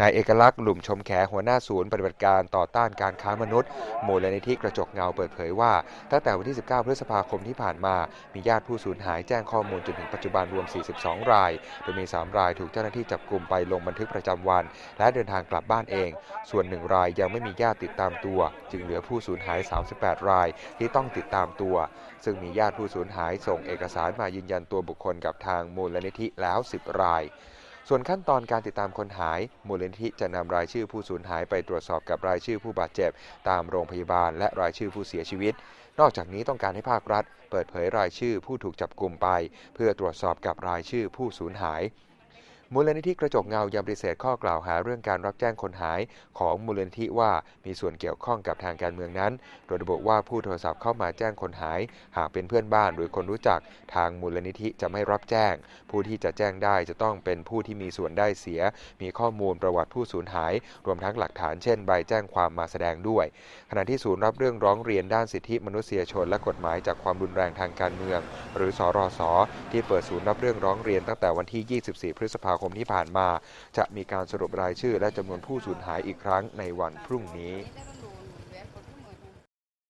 นายเอกลักษณ์หลุมชมแขหัวหน้าศูนย์ปฏิบัติการต่อต้านการค้ามนุษย์มูลนิธิกระจกเงาเปิดเผยว่า ตั้งแต่วันที่ 19 พฤษภาคมที่ผ่านมา มีญาติผู้สูญหายแจ้งข้อมูลจนถึงปัจจุบันรวม 42 ราย โดยมี 3 รายถูกเจ้าหน้าที่จับกลุ่มไปลงบันทึกประจำวัน และเดินทางกลับบ้านเอง ส่วนหนึ่งรายยังไม่มีญาติติดตามตัว จึงเหลือผู้สูญหาย 38 รายที่ต้องติดตามตัว ซึ่งมีญาติผู้สูญหายส่งเอกสารมายืนยันตัวบุคคลกับทางมูลนิธิแล้ว 10 ราย ส่วนขั้นตอนการติดตามคนหาย มูลนิธิจะนำรายชื่อผู้สูญหายไปตรวจสอบกับรายชื่อผู้บาดเจ็บ ตามโรงพยาบาลและรายชื่อผู้เสียชีวิต นอกจากนี้ต้องการให้ภาครัฐ เปิดเผยรายชื่อผู้ถูกจับกลุ่มไป เพื่อตรวจสอบกับรายชื่อผู้สูญหาย มูลนิธิกระจกเงายังปฏิเสธข้อกล่าวหาเรื่องการรับแจ้งคนหายของมูลนิธิว่ามีส่วนเกี่ยวข้องกับทางการเมืองนั้น โดยระบุว่าผู้โทรศัพท์เข้ามาแจ้งคนหาย หากเป็นเพื่อนบ้านหรือคนรู้จักทางมูลนิธิจะไม่รับแจ้ง ผู้ที่จะแจ้งได้จะต้องเป็นผู้ที่มีส่วนได้เสีย มีข้อมูลประวัติผู้สูญหาย รวมทั้งหลักฐานเช่นใบแจ้งความมาแสดงด้วย ขณะที่ศูนย์รับเรื่องร้องเรียนด้านสิทธิมนุษยชนและกฎหมายจากความรุนแรงทางการเมือง หรือสรสอที่เปิดศูนย์รับเรื่องร้องเรียนตั้งแต่วันที่ 24 พฤษภาคมคมที่ผ่านมา จะมีการสรุปรายชื่อและจำนวนผู้สูญหายอีกครั้งในวันพรุ่งนี้